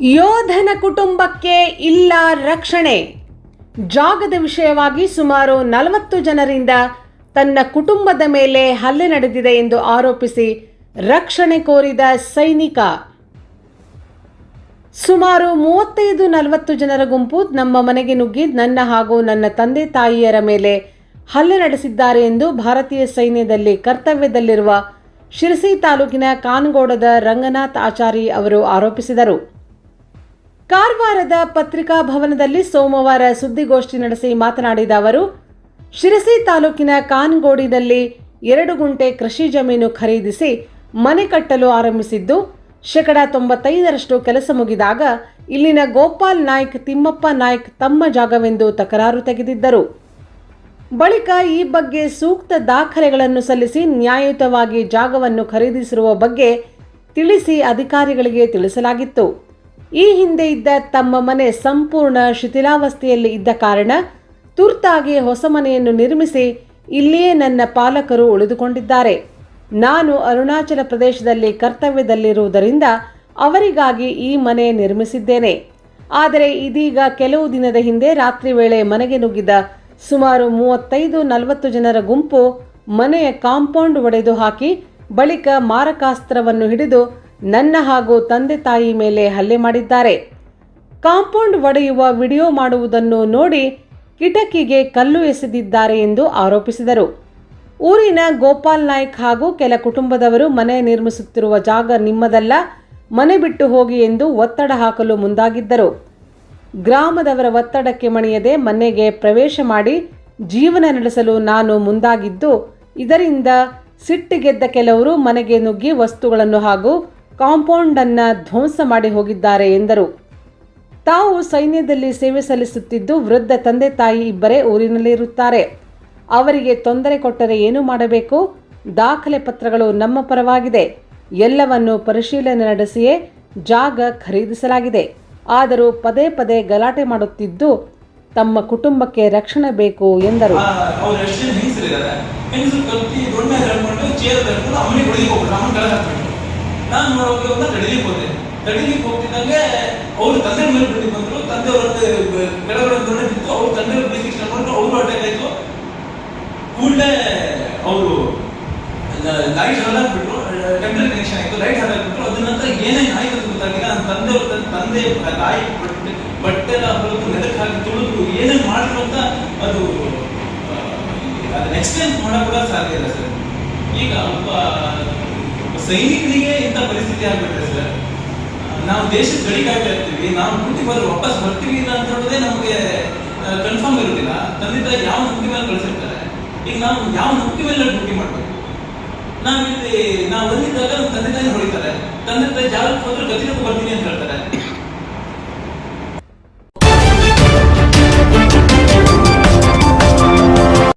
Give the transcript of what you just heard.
ಯೋಧನ ಕುಟುಂಬಕ್ಕೆ ಇಲ್ಲ ರಕ್ಷಣೆ. ಜಾಗದ ವಿಷಯವಾಗಿ ಸುಮಾರು ನಲವತ್ತು ಜನರಿಂದ ತನ್ನ ಕುಟುಂಬದ ಮೇಲೆ ಹಲ್ಲೆ ನಡೆದಿದೆ ಎಂದು ಆರೋಪಿಸಿ ರಕ್ಷಣೆ ಕೋರಿದ ಸೈನಿಕ. ಸುಮಾರು ಮೂವತ್ತೈದು ನಲವತ್ತು ಜನರ ಗುಂಪು ನಮ್ಮ ಮನೆಗೆ ನುಗ್ಗಿ ನನ್ನ ಹಾಗೂ ನನ್ನ ತಂದೆ ತಾಯಿಯರ ಮೇಲೆ ಹಲ್ಲೆ ನಡೆಸಿದ್ದಾರೆ ಎಂದು ಭಾರತೀಯ ಸೈನ್ಯದಲ್ಲಿ ಕರ್ತವ್ಯದಲ್ಲಿರುವ ಶಿರಸಿ ತಾಲೂಕಿನ ಕಾನ್ಗೋಡದ ರಂಗನಾಥ್ ಆಚಾರಿ ಅವರು ಆರೋಪಿಸಿದರು. ಕಾರವಾರದ ಪತ್ರಿಕಾ ಭವನದಲ್ಲಿ ಸೋಮವಾರ ಸುದ್ದಿಗೋಷ್ಠಿ ನಡೆಸಿ ಮಾತನಾಡಿದ ಅವರು, ಶಿರಸಿ ತಾಲೂಕಿನ ಕಾನ್ಗೋಡಿನಲ್ಲಿ ಎರಡು ಗುಂಟೆ ಕೃಷಿ ಜಮೀನು ಖರೀದಿಸಿ ಮನೆ ಕಟ್ಟಲು ಆರಂಭಿಸಿದ್ದು, ಶೇಕಡ ತೊಂಬತ್ತೈದರಷ್ಟು ಕೆಲಸ ಮುಗಿದಾಗ ಇಲ್ಲಿನ ಗೋಪಾಲ್ ನಾಯ್ಕ್, ತಿಮ್ಮಪ್ಪ ನಾಯ್ಕ್ ತಮ್ಮ ಜಾಗವೆಂದು ತಕರಾರು ತೆಗೆದಿದ್ದರು. ಬಳಿಕ ಈ ಬಗ್ಗೆ ಸೂಕ್ತ ದಾಖಲೆಗಳನ್ನು ಸಲ್ಲಿಸಿ ನ್ಯಾಯಯುತವಾಗಿ ಜಾಗವನ್ನು ಖರೀದಿಸಿರುವ ಬಗ್ಗೆ ತಿಳಿಸಿ ಅಧಿಕಾರಿಗಳಿಗೆ ತಿಳಿಸಲಾಗಿತ್ತು. ಈ ಹಿಂದೆ ಇದ್ದ ತಮ್ಮ ಮನೆ ಸಂಪೂರ್ಣ ಶಿಥಿಲಾವಸ್ಥೆಯಲ್ಲಿ ಇದ್ದ ಕಾರಣ ತುರ್ತಾಗಿ ಹೊಸ ಮನೆಯನ್ನು ನಿರ್ಮಿಸಿ ಇಲ್ಲಿಯೇ ನನ್ನ ಪಾಲಕರು ಉಳಿದುಕೊಂಡಿದ್ದಾರೆ. ನಾನು ಅರುಣಾಚಲ ಪ್ರದೇಶದಲ್ಲಿ ಕರ್ತವ್ಯದಲ್ಲಿರುವುದರಿಂದ ಅವರಿಗಾಗಿ ಈ ಮನೆ ನಿರ್ಮಿಸಿದ್ದೇನೆ. ಆದರೆ ಇದೀಗ ಕೆಲವು ದಿನದ ಹಿಂದೆ ರಾತ್ರಿ ವೇಳೆ ಮನೆಗೆ ನುಗ್ಗಿದ ಸುಮಾರು ಮೂವತ್ತೈದು ನಲವತ್ತು ಜನರ ಗುಂಪು ಮನೆಯ ಕಾಂಪೌಂಡ್ ಒಡೆದು ಹಾಕಿ ಬಳಿಕ ಮಾರಕಾಸ್ತ್ರವನ್ನು ಹಿಡಿದು ನನ್ನ ಹಾಗೂ ತಂದೆ ತಾಯಿ ಮೇಲೆ ಹಲ್ಲೆ ಮಾಡಿದ್ದಾರೆ. ಕಾಂಪೌಂಡ್ ಒಡೆಯುವ ವಿಡಿಯೋ ಮಾಡುವುದನ್ನು ನೋಡಿ ಕಿಟಕಿಗೆ ಕಲ್ಲು ಎಸೆದಿದ್ದಾರೆ ಎಂದು ಆರೋಪಿಸಿದರು. ಊರಿನ ಗೋಪಾಲ್ ನಾಯ್ಕ್ ಹಾಗೂ ಕೆಲ ಕುಟುಂಬದವರು ಮನೆ ನಿರ್ಮಿಸುತ್ತಿರುವ ಜಾಗ ನಿಮ್ಮದಲ್ಲ, ಮನೆ ಬಿಟ್ಟು ಹೋಗಿ ಎಂದು ಒತ್ತಡ ಹಾಕಲು ಮುಂದಾಗಿದ್ದರು. ಗ್ರಾಮದವರ ಒತ್ತಡಕ್ಕೆ ಮಣಿಯದೆ ಮನೆಗೆ ಪ್ರವೇಶ ಮಾಡಿ ಜೀವನ ನಡೆಸಲು ನಾನು ಮುಂದಾಗಿದ್ದು, ಇದರಿಂದ ಸಿಟ್ಟಿಗೆದ್ದ ಕೆಲವರು ಮನೆಗೆ ನುಗ್ಗಿ ವಸ್ತುಗಳನ್ನು ಹಾಗೂ ಕಾಂಪೌಂಡ್ ಅನ್ನ ಧ್ವಂಸ ಮಾಡಿ ಹೋಗಿದ್ದಾರೆ ಎಂದರು. ತಾವು ಸೈನ್ಯದಲ್ಲಿ ಸೇವೆ ಸಲ್ಲಿಸುತ್ತಿದ್ದು ವೃದ್ಧ ತಂದೆ ತಾಯಿ ಇಬ್ಬರೇ ಊರಿನಲ್ಲಿರುತ್ತಾರೆ. ಅವರಿಗೆ ತೊಂದರೆ ಕೊಟ್ಟರೆ ಏನು ಮಾಡಬೇಕು? ದಾಖಲೆ ಪತ್ರಗಳು ನಮ್ಮ ಪರವಾಗಿದೆ. ಎಲ್ಲವನ್ನು ಪರಿಶೀಲನೆ ನಡೆಸಿಯೇ ಜಾಗ ಖರೀದಿಸಲಾಗಿದೆ. ಆದರೂ ಪದೇ ಪದೇ ಗಲಾಟೆ ಮಾಡುತ್ತಿದ್ದು ತಮ್ಮ ಕುಟುಂಬಕ್ಕೆ ರಕ್ಷಣೆ ಬೇಕು ಎಂದರು. ನಾನು ನೋಡೋಕೆ ಅಂತ ತಡಿಲಿಕ್ಕೆ ಹೋದೆ. ತಡಿಲಿಕ್ಕೆ ಹೋಗ್ತಿದ್ದಂಗೆ ಅವ್ರು ತಂದೆ ಮೇಲೆ ಬಿಟ್ಟು ಬಂದ್ರು. ತಂದೆ ಅವ್ರ ಕೆಳಗಡೆ ದೊಡ್ಡ ಬಿತ್ತು. ಅವ್ರ ತಂದೆ ಬೀಸಿಗೆ ಇಷ್ಟ ಮಾಡಿದ್ರು ಅವರು ಅಟ್ಯಾಕ್ ಆಯ್ತು. ಕೂಡಲೇ ಅವರು ಲೈಟ್ ಬಿಟ್ರು ಟೆಂಪ್ರೇಚರ್ ಕನೆಕ್ಷನ್ ಆಯ್ತು. ಲೈಟ್ ಬಿಟ್ರು ಅದ್ರ ನಂತರ ಏನೇನು ಅಂತ ಗೊತ್ತಾಗಿಲ್ಲ ನನ್ನ ತಂದೆ ಅವ್ರ ತನ್ನ ತಂದೆ, ತಾಯಿ, ಬಟ್ಟೆ ಎಲ್ಲ ಹೊರತು ನೆಲಕ್ಕೆ ಹಾಕಿ ತುಳಿದ್ರು. ಏನೇನು ಮಾಡಿದ್ರು ಅಂತ ಅದು ಅದನ್ನ ಎಕ್ಸ್ಪ್ಲೇನ್ ಮಾಡೋಕ್ಕೂ ಕೂಡ ಸಾಧ್ಯ ಇಲ್ಲ ಸರ್. ಈಗ ಒಬ್ಬ ಒಬ್ಬ ಸೈನಿಕನಿಗೆ ಇಂಥ ಪರಿಸ್ಥಿತಿ ಆಗ್ಬಿಟ್ರೆ ಸರ್, ನಾವು ದೇಶದ ಗಡಿ ಇರ್ತೀವಿ, ನಾವು ಡ್ಯೂಟಿ ಬಂದ್ರೆ ವಾಪಸ್ ಬರ್ತೀವಿ ಇಲ್ಲ ಅಂತ ಹೇಳೋದೇ ನಮಗೆ ಕನ್ಫರ್ಮ್ ಇರೋದಿಲ್ಲ ತಂದೆ ಯಾವ ನಂಬಿಕೆ ಮೇಲೆ ಕಳಿಸಿರ್ತಾರೆ? ಈಗ ನಾವು ಯಾವ ನಂಬಿಕೆ ಮೇಲೆ ಡ್ಯೂಟಿ ಮಾಡ್ಬೇಕು? ಇಲ್ಲಿ ನಾವು ಬಂದಿದ್ದಾಗ ನಮ್ಮ ತಂದೆ ತಾಯಿ ಹೊಡಿತಾರೆ. ತಂದೆ ತಾಯಿ ಜಾಗಕ್ಕೆ ಹೋದ್ರೆ ಗತಿಗೆ ಬರ್ತೀನಿ ಅಂತ ಹೇಳ್ತಾರೆ.